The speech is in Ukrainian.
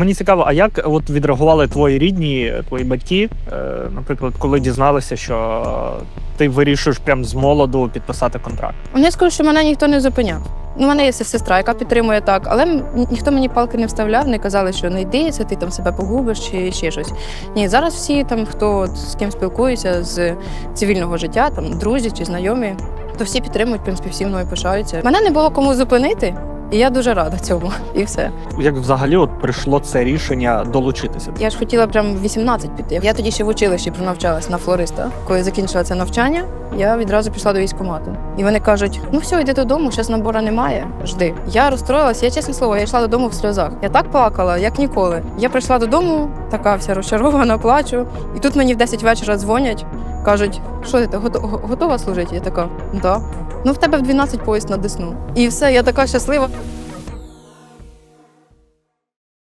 Мені цікаво, а як от відреагували твої рідні, твої батьки, е, наприклад, коли дізналися, що ти вирішуєш прям з молоду підписати контракт? Вони скажуть, що мене ніхто не зупиняв. Ну, мене є сестра, яка підтримує так, але ніхто мені палки не вставляв, не казали, що не йди, це ти там себе погубиш чи ще щось. Ні, зараз всі там, хто от з ким спілкується з цивільного життя, там друзі чи знайомі, то всі підтримують, в принципі, всі мною пишаються. Мене не було кому зупинити, і я дуже рада цьому. І все. Як взагалі от прийшло це рішення долучитися? Я ж хотіла прям в 18 піти. Я тоді ще в училищі пронавчалась на флориста. Коли закінчила це навчання, я відразу пішла до військкомату. І вони кажуть: ну все, йди додому, зараз набору немає. Жди. Я розстроїлась, я чесне слово, я йшла додому в сльозах. Я так плакала, як ніколи. Я прийшла додому, така вся розчарована, плачу. І тут мені в 10 вечора дзвонять, кажуть, що ти готова служити? Я така, да. Ну в тебе в 12 поїзд на Десну. І все, я така щаслива.